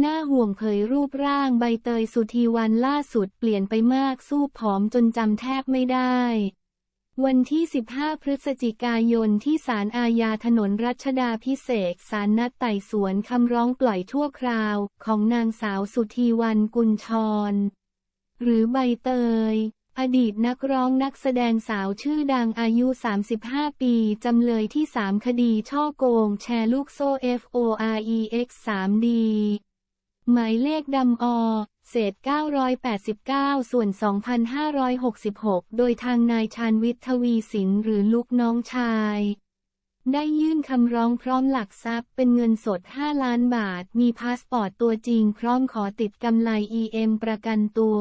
หน้าห่วงเผยรูปร่างใบเตยสุธีวันล่าสุดเปลี่ยนไปมากสู้ผอมจนจำแทบไม่ได้ วันที่ 15 พฤศจิกายนที่ศาลอาญาถนนรัชดาพิเศษศาลนัดไต่สวนคำร้องปล่อยชั่วคราว ของนางสาวสุธีวันกุลชร หรือใบเตยอดีตนักร้องนักแสดงสาวชื่อดังอายุ 35 ปี จำเลยที่ 3 คดีช่อโกง แชร์ลูกโซ่ FOREX 3D หมายเลขดำอเศษ 989 ส่วน 2,566 โดยทางนายชาญวิทย์ทวีสินหรือลูกน้องชาย ได้ยื่นคำร้องพร้อมหลักทรัพย์เป็นเงินสด 5 ล้านบาท มีพาสปอร์ตตัวจริงพร้อมขอติดกำไล EM ประกันตัว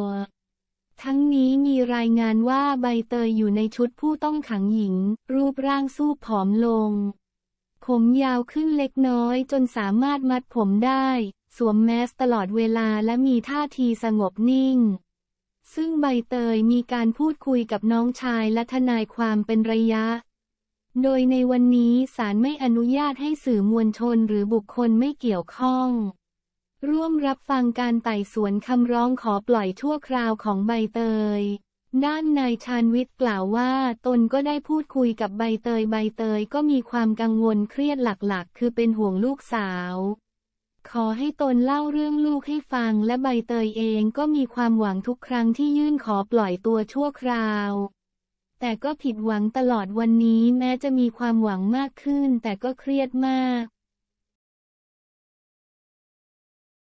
ทั้งนี้มีรายงานว่าใบเตยอยู่ในชุดผู้ต้องขังหญิง รูปร่างสู้ผอมลง ผมยาวขึ้นเล็กน้อยจนสามารถมัดผมได้ สวมแมสตลอดเวลาและมีท่าทีสงบนิ่ง ซึ่งใบเตยมีการพูดคุยกับน้องชายและทนายความเป็นระยะ โดยในวันนี้ศาลไม่อนุญาตให้สื่อมวลชนหรือบุคคลไม่เกี่ยวข้อง ร่วมรับฟังการไต่สวนคำร้องขอปล่อยชั่วคราวของใบเตยด้านนายชาญวิทย์กล่าวว่า ตนก็ได้พูดคุยกับใบเตย ใบเตยก็มีความกังวลเครียดหลักๆ คือเป็นห่วงลูกสาว อให้ตนเล่าเรื่องลูกให้ฟังและใบเตยเองก็มีความหวังทุกครั้งที่ยื่นขอปล่อยตัวชั่วคราว แต่ก็ผิดหวังตลอดวันนี้แม้จะมีความหวังมากขึ้นแต่ก็เครียดมาก